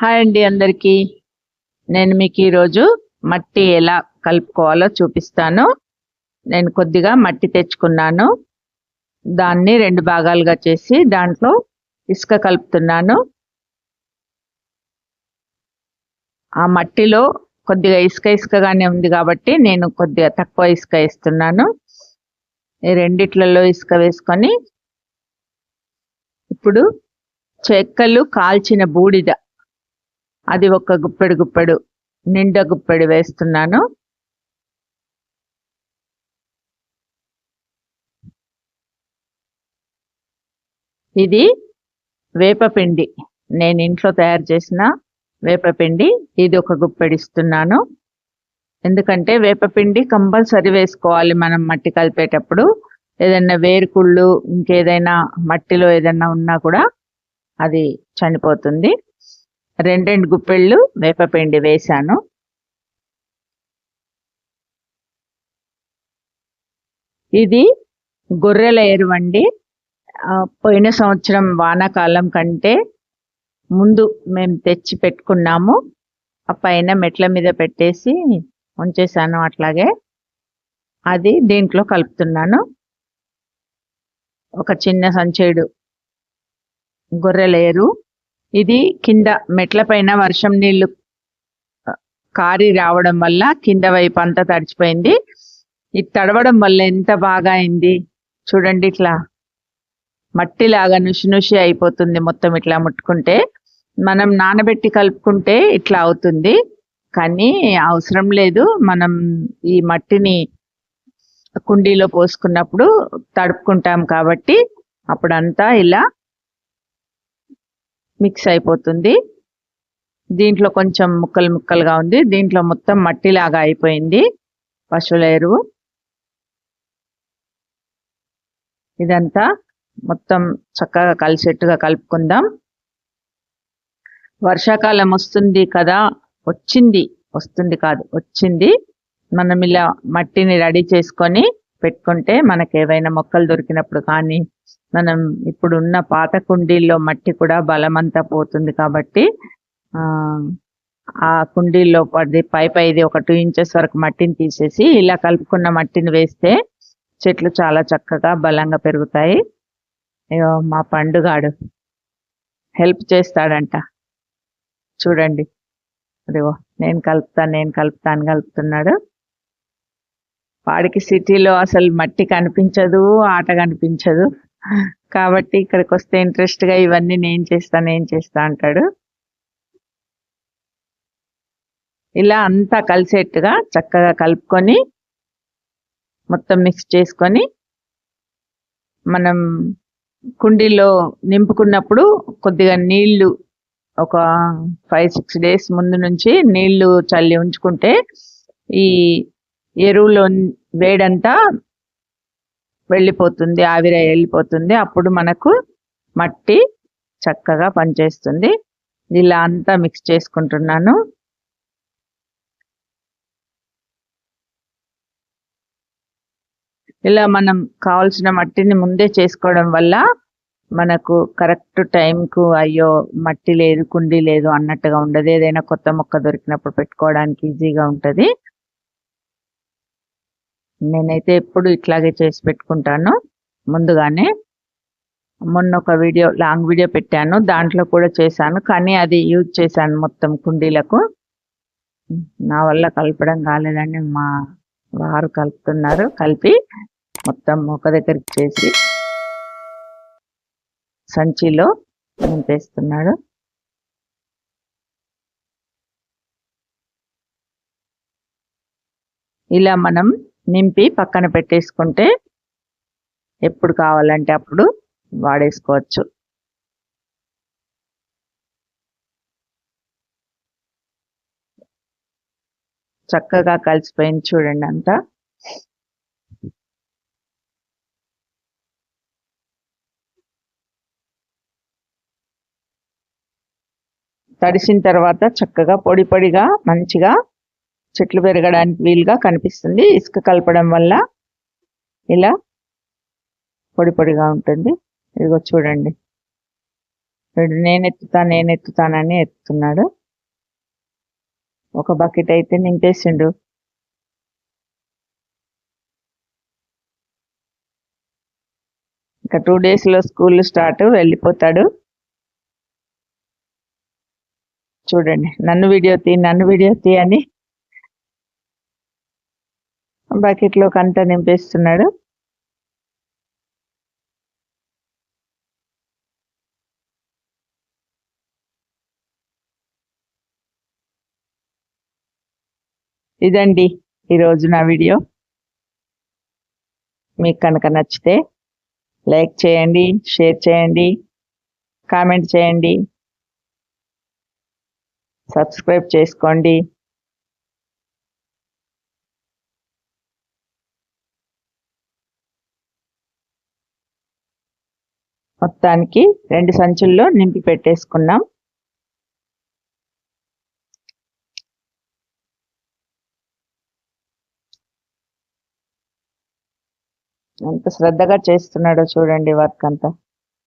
Hi అండి అందరికీ. నేను మీకు ఈరోజు మట్టి ఎలా కలుపుకోవాలో చూపిస్తాను. నేను కొద్దిగా మట్టి తెచ్చుకున్నాను. దాన్ని రెండు భాగాలుగా చేసి దాంట్లో ఇసుక కలుపుతున్నాను. ఆ మట్టిలో కొద్దిగా ఇసుక ఇసుకగానే ఉంది కాబట్టి నేను కొద్దిగా తక్కువ ఇసుక వేస్తున్నాను. ఈ రెండిట్లలో ఇసుక వేసుకొని ఇప్పుడు చెక్కలు కాల్చిన బూడిద అది ఒక గుప్పెడు గుప్పెడు నిండా గుప్పెడు వేస్తున్నాను. ఇది వేపపిండి నేను ఇంట్లో తయారు చేసిన వేపపిండి ఇది ఒక గుప్పెడు ఇస్తున్నాను. ఎందుకంటే వేపపిండి కంపల్సరీ వేసుకోవాలి మనం మట్టి కలిపేటప్పుడు. ఏదైనా వేరుకుళ్ళు ఇంకేదైనా మట్టిలో ఏదైనా ఉన్నా కూడా అది చనిపోతుంది. రెండెండు గుప్పెళ్ళు వేపపిండి వేశాను. ఇది గొర్రెల ఎరువండి. పోయిన సంవత్సరం వానాకాలం కంటే ముందు మేము తెచ్చి పెట్టుకున్నాము. ఆ పైన మెట్ల మీద పెట్టేసి ఉంచేసాను అట్లాగే. అది దీంట్లో కలుపుతున్నాను. ఒక చిన్న సంచేడు గొర్రెలేరు ఇది కింద మెట్ల పైన వర్షం నీళ్ళు కారి రావడం వల్ల కింద వైపు అంతా తడిచిపోయింది. ఇది తడవడం వల్ల ఎంత బాగా అయింది? చూడండి ఇట్లా. మట్టిలాగా నుషి నుషి అయిపోతుంది మొత్తం ఇట్లా ముట్టుకుంటే. మనం నానబెట్టి కలుపుకుంటే ఇట్లా అవుతుంది. కానీ అవసరం లేదు. మనం ఈ మట్టిని కుండీలో పోసుకున్నప్పుడు తడుపుకుంటాం కాబట్టి అప్పుడంతా ఇలా మిక్స్ అయిపోతుంది. దీంట్లో కొంచెం ముక్కలు ముక్కలుగా ఉంది. దీంట్లో మొత్తం మట్టిలాగా అయిపోయింది. పశువుల ఎరువు ఇదంతా మొత్తం చక్కగా కలిసేట్టుగా కలుపుకుందాం. వర్షాకాలం వస్తుంది కదా? వచ్చింది. వస్తుంది కాదు వచ్చింది. మనం ఇలా మట్టిని రెడీ చేసుకొని పెట్టుకుంటే మనకి ఏవైనా మొక్కలు దొరికినప్పుడు కానీ మనం ఇప్పుడు ఉన్న పాత కుండీల్లో మట్టి కూడా బలమంతా పోతుంది కాబట్టి ఆ కుండీల్లో పది పై పైది ఒక టూ ఇంచెస్ వరకు మట్టిని తీసేసి ఇలా కలుపుకున్న మట్టిని వేస్తే చెట్లు చాలా చక్కగా బలంగా పెరుగుతాయి. మా పండుగాడు హెల్ప్ చేస్తాడంట. చూడండి. అదిగో నేను కలుపుతాను నేను కలుపుతాను కలుపుతున్నాడు. వాడికి సిటీలో అసలు మట్టి కనిపించదు ఆట కనిపించదు. కాబట్టి ఇక్కడికి వస్తే ఇంట్రెస్ట్గా ఇవన్నీ నేను చేస్తా నేను చేస్తా అంటాడు. ఇలా అంతా కలిసేట్టుగా చక్కగా కలుపుకొని మొత్తం మిక్స్ చేసుకొని మనం కుండీలో నింపుకున్నప్పుడు కొద్దిగా నీళ్ళు ఒక ఫైవ్ సిక్స్ డేస్ ముందు నుంచి నీళ్ళు చల్లి ఉంచుకుంటే ఈ ఎరువులో వేడంతా వెళ్ళిపోతుంది ఆవిరి వెళ్ళిపోతుంది. అప్పుడు మనకు మట్టి చక్కగా పనిచేస్తుంది. ఇలా అంతా మిక్స్ చేసుకుంటున్నాను. ఇలా మనం కావాల్సిన మట్టిని ముందే చేసుకోవడం వల్ల మనకు కరెక్ట్ టైంకు అయ్యో మట్టి లేదు కుండీ లేదు అన్నట్టుగా ఉండదు. ఏదైనా కొత్త మొక్క దొరికినప్పుడు పెట్టుకోవడానికి ఈజీగా ఉంటుంది. నేనైతే ఎప్పుడు ఇట్లాగే చేసి పెట్టుకుంటాను. ముందుగానే మొన్న ఒక వీడియో లాంగ్ వీడియో పెట్టాను. దాంట్లో కూడా చేశాను. కానీ అది యూజ్ చేశాను మొత్తం కుండీలకు. నా వల్ల కలపడం కాలేదండి మా వారు కలుపుతున్నారు. కలిపి మొత్తం ఒక దగ్గరికి చేసి సంచిలో నింపేస్తున్నాడు ఇలా మనం నింపి పక్కన పెట్టేసుకుంటే ఎప్పుడు కావాలంటే అప్పుడు వాడేసుకోవచ్చు. చక్కగా కలిసిపోయింది చూడండి అంతా. తడిసిన తర్వాత చక్కగా పొడి పొడిగా మంచిగా చెట్లు పెరగడానికి వీలుగా కనిపిస్తుంది. ఇసుక కలపడం వల్ల ఇలా పొడి పొడిగా ఉంటుంది. ఇదిగో చూడండి. నేను ఎత్తుతా నేను ఎత్తుతానని ఎత్తుతున్నాడు. ఒక బకెట్ అయితే నింపేసిండు. ఇంకా టూ డేస్లో స్కూల్ స్టార్ట్ వెళ్ళిపోతాడు. చూడండి నన్ను వీడియో తీ నన్ను వీడియో తీ అని బకెట్లో కంట నింపేస్తున్నాడు. ఇదండి ఈరోజు నా వీడియో. మీకు కనుక నచ్చితే లైక్ చేయండి షేర్ చేయండి కామెంట్ చేయండి సబ్స్క్రైబ్ చేసుకోండి. మొత్తానికి రెండు సంచుల్లో నింపి పెట్టేసుకున్నాం. ఎంత శ్రద్ధగా చేస్తున్నాడో చూడండి వర్క్ అంతా.